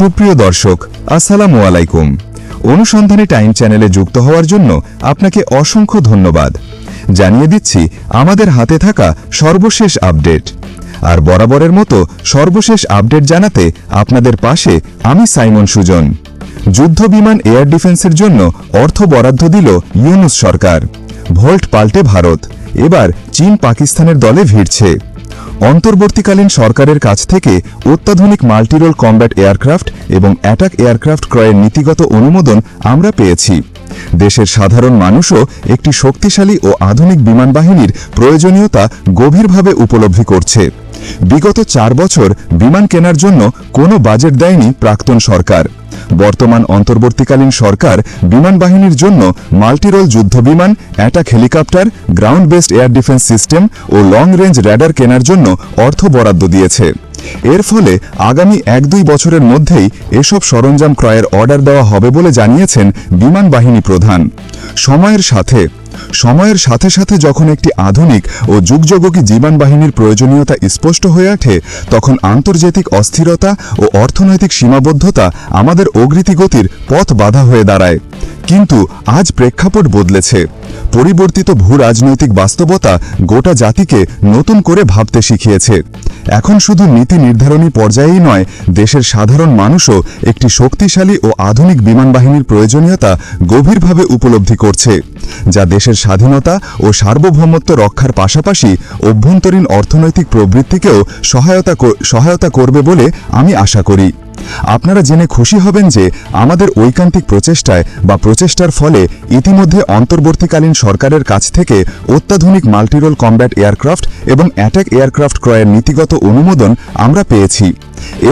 সুপ্রিয় দর্শক, আসসালামু আলাইকুম। অনুসন্ধানী টাইম চ্যানেলে যুক্ত হওয়ার জন্য আপনাকে অসংখ্য ধন্যবাদ। জানিয়ে দিচ্ছি, আমাদের হাতে থাকা সর্বশেষ আপডেট। আর বরাবরের মতো সর্বশেষ আপডেট জানাতে আপনাদের পাশে আমি সাইমন সুজন। যুদ্ধ বিমান এয়ার ডিফেন্সের জন্য অর্থ বরাদ্দ দিল ইউনুস সরকার। ভোল্ট পাল্টে ভারত। এবার চীন পাকিস্তানের দলে ভিড়ছে। অন্তর্বর্তীকালীন সরকারের কাছ থেকে অত্যাধুনিক মাল্টিরোল কম্ব্যাট এয়ারক্রাফট এবং অ্যাটাক এয়ারক্রাফট ক্রয়ের নীতিগত অনুমোদন আমরা পেয়েছি। দেশের সাধারণ মানুষও একটি শক্তিশালী ও আধুনিক বিমান বাহিনীর প্রয়োজনীয়তা গভীরভাবে উপলব্ধি করছে। বিগত চার বছর বিমান কেনার জন্য কোনো বাজেট দেয়নি প্রাক্তন সরকার। বর্তমান অন্তর্বর্তীকালীন সরকার বিমান বাহিনীর জন্য মাল্টিরোল যুদ্ধ বিমান, attack helicopter ground based air defence system ও লং রেঞ্জ র্যাডার কেনার জন্য অর্থ বরাদ্দ দিয়েছে। এর ফলে আগামী এক দুই বছরের মধ্যেই এসব সরঞ্জাম ক্রয়ের অর্ডার দেওয়া হবে বলে জানিয়েছেন বিমান বাহিনী প্রধান। সময়ের সাথে সময়ের সাথে সাথে যখন একটি আধুনিক ও যুগযোগী জীবন বাহিনীর প্রয়োজনীয়তা স্পষ্ট হয়ে ওঠে, তখন আন্তর্জাতিক অস্থিরতা ও অর্থনৈতিক সীমাবদ্ধতা আমাদের অগ্রিতিগতির পথ বাধা হয়ে দাঁড়ায়। কিন্তু আজ প্রেক্ষাপট বদলেছে। পরিবর্তিত ভূ রাজনৈতিক বাস্তবতা গোটা জাতিকে নতুন করে ভাবতে শিখিয়েছে। এখন শুধু নীতি নির্ধারণী পর্যায়েই নয়, দেশের সাধারণ মানুষও একটি শক্তিশালী ও আধুনিক বিমান বাহিনীর প্রয়োজনীয়তা গভীরভাবে উপলব্ধি করছে, যা দেশের স্বাধীনতা ও সার্বভৌমত্ব রক্ষার পাশাপাশি অভ্যন্তরীণ অর্থনৈতিক প্রবৃত্তিকেও সহায়তা সহায়তা করবে বলে আমি আশা করি। আপনারা জেনে খুশি হবেন যে আমাদের ঐকান্তিক প্রচেষ্টায় বা প্রচেষ্টার ফলে ইতিমধ্যে অন্তর্বর্তীকালীন সরকারের কাছ থেকে অত্যাধুনিক মাল্টিরোল কম্ব্যাট এয়ারক্রাফট এবং অ্যাটাক এয়ারক্রাফট ক্রয়ের নীতিগত অনুমোদন আমরা পেয়েছি।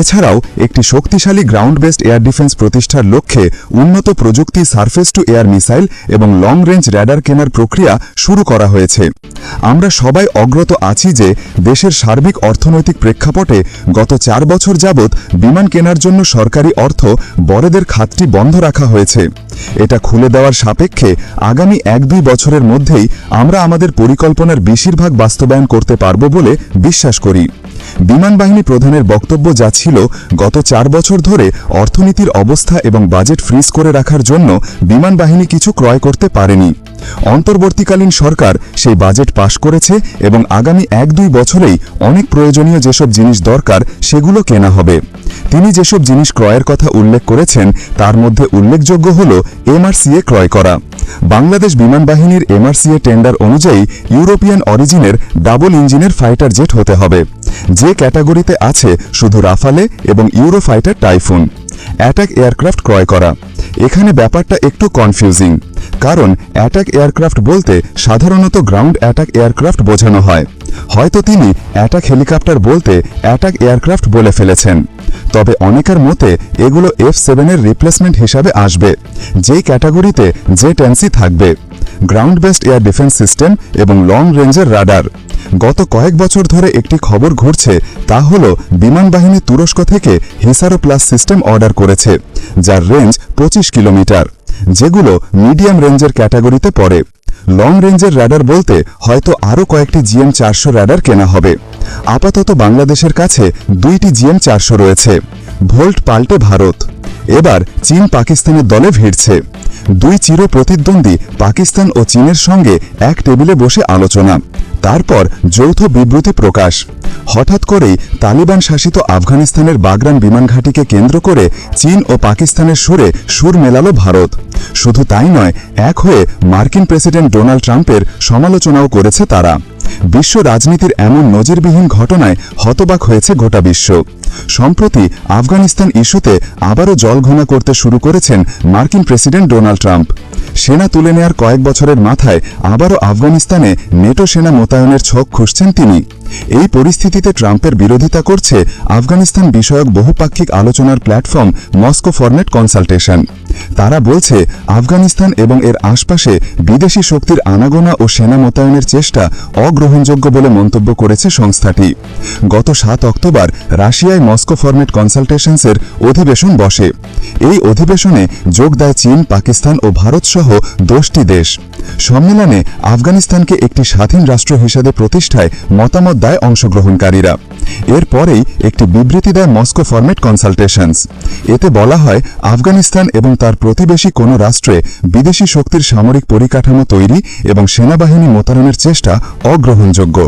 এছাড়াও একটি শক্তিশালী গ্রাউন্ড বেসড এয়ার ডিফেন্স প্রতিষ্ঠার লক্ষ্যে উন্নত প্রযুক্তি সারফেস টু এয়ার মিসাইল এবং লং রেঞ্জ র্যাডার কেনার প্রক্রিয়া শুরু করা হয়েছে। আমরা সবাই অগ্রত আছি যে দেশের সার্বিক অর্থনৈতিক প্রেক্ষাপটে গত চার বছর যাবৎ বিমান কেনার জন্য সরকারি অর্থ বড়দের খাতটি বন্ধ রাখা হয়েছে। এটা খুলে দেওয়ার সাপেক্ষে আগামী এক দুই বছরের মধ্যেই আমরা আমাদের পরিকল্পনার বেশিরভাগ বাস্তবায়ন করতে পারব বলে বিশ্বাস করি। বিমান বাহিনী প্রধানের বক্তব্য যা ছিল, গত চার বছর ধরে অর্থনীতির অবস্থা এবং বাজেট ফ্রিজ করে রাখার জন্য বিমান বাহিনী কিছু ক্রয় করতে পারেনি। অন্তর্বর্তীকালীন সরকার সেই বাজেট পাশ করেছে এবং আগামী এক দুই বছরেই অনেক প্রয়োজনীয় যেসব জিনিস দরকার সেগুলো কেনা হবে। তিনি যেসব জিনিস ক্রয়ের কথা উল্লেখ করেছেন, তার মধ্যে উল্লেখযোগ্য হল এমআরসিএ ক্রয় করা। বাংলাদেশ বিমান বাহিনীর এমআরসিএ টেন্ডার অনুযায়ী ইউরোপিয়ান অরিজিনের ডাবল ইঞ্জিনের ফাইটার জেট হতে হবে। যে ক্যাটাগরিতে আছে শুধু রাফালে এবং Eurofighter Typhoon. Attack aircraft ক্রয় করা। এখানে ব্যাপারটা একটু কনফিউজিং, কারণ অ্যাটাক এয়ারক্রাফট বলতে সাধারণত গ্রাউন্ড অ্যাটাক এয়ারক্রাফট বোঝানো হয়। হয়তো তিনি অ্যাটাক হেলিকপ্টার বলতে অ্যাটাক এয়ারক্রাফট বলে ফেলেছেন। তবে অনেকের মতে এগুলো এফ সেভেনের রিপ্লেসমেন্ট হিসাবে আসবে, যেই ক্যাটাগরিতে যে টেন্সি থাকবে। Ground based air defence system এবং লং রেঞ্জের রাডার গত কয়েক বছর ধরে একটি খবর ঘুরছে, তা হল বিমান বাহিনী তুরস্ক থেকে হিসারো প্লাস সিস্টেম অর্ডার করেছে, যার রেঞ্জ পঁচিশ কিলোমিটার, যেগুলো মিডিয়াম রেঞ্জের ক্যাটাগরিতে পড়ে। লং রেঞ্জের র্যাডার বলতে হয়তো আরও কয়েকটি জিএম চারশো র্যাডার কেনা হবে। আপাতত বাংলাদেশের কাছে দুইটি জিএম চারশো রয়েছে। ভোল্ট পাল্টে ভারত। এবার চীন পাকিস্তানের দলে ভিড়ছে। দুই চির প্রতিদ্বন্দ্বী পাকিস্তান ও চীনের সঙ্গে এক টেবিলে বসে আলোচনা। তারপর যৌথ বিবৃতি প্রকাশ। হঠাৎ করেই তালিবান শাসিত আফগানিস্তানের বাগরান বিমান ঘাঁটিকে কেন্দ্র করে চীন ও পাকিস্তানের সুরে সুর মেলালো ভারত। শুধু তাই নয়, এক হয়ে মার্কিন প্রেসিডেন্ট ডোনাল্ড ট্রাম্পের সমালোচনাও করেছে তারা। বিশ্ব রাজনীতির এমন নজিরবিহীন ঘটনায় হতবাক হয়েছে গোটা বিশ্ব। সম্প্রতি আফগানিস্তান ইস্যুতে আবারও জলঘোনা করতে শুরু করেছেন মার্কিন প্রেসিডেন্ট ডোনাল্ড ট্রাম্প। সেনা তুলে নেয়ার কয়েক বছরের মাথায় আবারও আফগানিস্তানে নেটো সেনা মোতায়েনের ছক খুঁজছেন তিনি। এই পরিস্থিতিতে ট্রাম্পের বিরোধিতা করছে আফগানিস্তান বিষয়ক বহুপাক্ষিক আলোচনার প্ল্যাটফর্ম মস্কো ফরনেট কনসালটেশন। তারা বলছে, আফগানিস্তান এবং এর আশপাশে বিদেশি শক্তির আনাগোনা ও সেনা মোতায়েনের চেষ্টা অগ্রহণযোগ্য বলে মন্তব্য করেছে সংস্থাটি। গত সাত অক্টোবর রাশিয়ায় মস্কো ফরমেট কনসালটেশনসের অধিবেশন বসে। এই অধিবেশনে যোগ দেয় চীন, পাকিস্তান ও ভারত সহ দশটি দেশ। সম্মেলনে আফগানিস্তানকে একটি স্বাধীন রাষ্ট্র হিসেবে প্রতিষ্ঠায় মতামত দেয় অংশগ্রহণকারীরা। এরপরেই একটি বিবৃতি দেয় মস্কো ফরমেট কনসালটেশনস। এতে বলা হয়, আফগানিস্তান এবং তার প্রতিবেশী কোনো রাষ্ট্রে বিদেশি শক্তির সামরিক পরিকাঠামো তৈরি এবং সেনাবাহিনী মোতায়েনের চেষ্টা অগ্রহণযোগ্য।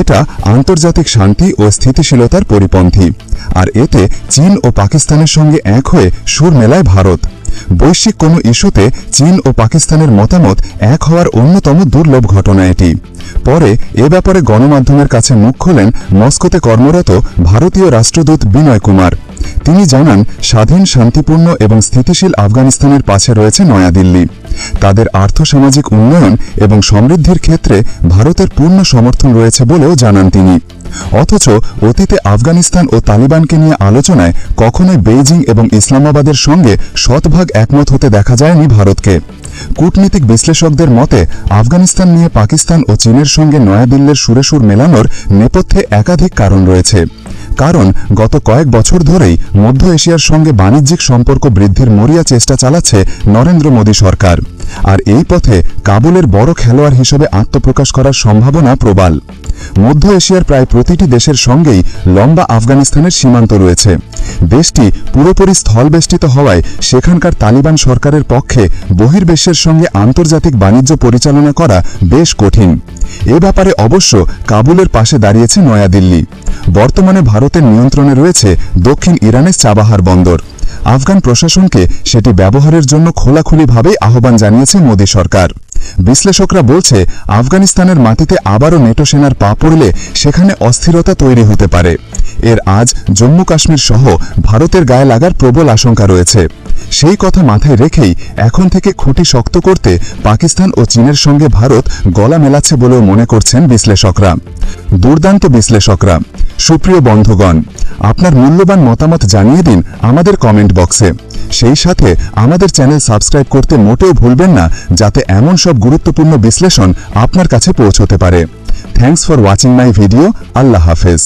এটা আন্তর্জাতিক শান্তি ও স্থিতিশীলতার পরিপন্থী। আর এতে চীন ও পাকিস্তানের সঙ্গে এক হয়ে সুর মেলায় ভারত। বৈশ্বিক কোনো ইস্যুতে চীন ও পাকিস্তানের মতামত এক হওয়ার অন্যতম দুর্লভ ঘটনা এটি। পরে এ ব্যাপারে গণমাধ্যমের কাছে মুখ খোলেন মস্কোতে কর্মরত ভারতীয় রাষ্ট্রদূত বিনয় কুমার। তিনি জানান, স্বাধীন, শান্তিপূর্ণ এবং স্থিতিশীল আফগানিস্তানের পাশে রয়েছে নয়াদিল্লি। তাদের আর্থসামাজিক উন্নয়ন এবং সমৃদ্ধির ক্ষেত্রে ভারতের পূর্ণ সমর্থন রয়েছে বলেও জানান তিনি। অথচ অতীতে আফগানিস্তান ও তালিবানকে নিয়ে আলোচনায় কখনোই বেইজিং এবং ইসলামাবাদের সঙ্গে শতভাগ একমত হতে দেখা যায়নি ভারতকে। কূটনীতিক বিশ্লেষকদের মতে, আফগানিস্তান নিয়ে পাকিস্তান ও চীনের সঙ্গে নয়াদিল্লির সুরেসুর মেলানোর নেপথ্যে একাধিক কারণ রয়েছে। কারণ গত কয়েক বছর ধরেই মধ্য এশিয়ার সঙ্গে বাণিজ্যিক সম্পর্ক বৃদ্ধির মরিয়া চেষ্টা চালাচ্ছে নরেন্দ্র মোদী সরকার। আর এই পথে কাবুলের বড় খেলোয়াড় হিসেবে আত্মপ্রকাশ করার সম্ভাবনা প্রবাল। মধ্য এশিয়ার প্রায় প্রতিটি দেশের সঙ্গেই লম্বা আফগানিস্তানের সীমান্ত রয়েছে। দেশটি পুরোপুরি স্থলবেষ্টিত হওয়ায় সেখানকার তালিবান সরকারের পক্ষে বহির্বিশ্বের সঙ্গে আন্তর্জাতিক বাণিজ্য পরিচালনা করা বেশ কঠিন। এ ব্যাপারে অবশ্য কাবুলের পাশে দাঁড়িয়েছে নয়াদিল্লি। বর্তমানে ভারতের নিয়ন্ত্রণে রয়েছে দক্ষিণ ইরানের চাবাহার বন্দর। আফগান প্রশাসনকে সেটি ব্যবহারের জন্য খোলাখুলিভাবেই আহ্বান জানিয়েছে মোদী সরকার। বিশ্লেষকরা বলছে, আফগানিস্তানের মাটিতে আবারও নেটো সেনার পা পড়লে সেখানে অস্থিরতা তৈরি হতে পারে। এর আজ জম্মু কাশ্মীর সহ ভারতের গায়ে লাগার প্রবল আশঙ্কা রয়েছে। সেই কথা মাথায় রেখেই এখন থেকে খুঁটি শক্ত করতে পাকিস্তান ও চীনের সঙ্গে ভারত গলা মেলাচ্ছে বলেও মনে করছেন বিশ্লেষকরা। দুর্দান্ত বিশ্লেষকরা। সুপ্রিয় বন্ধুগণ, আপনার মূল্যবান মতামত জানিয়ে দিন আমাদের কমেন্ট বক্সে। সেই সাথে আমাদের চ্যানেল সাবস্ক্রাইব করতে মোটেও ভুলবেন না, যাতে এমন সব গুরুত্বপূর্ণ বিশ্লেষণ আপনার কাছে পৌঁছতে পারে। Thanks for watching my video আল্লাহ হাফেজ।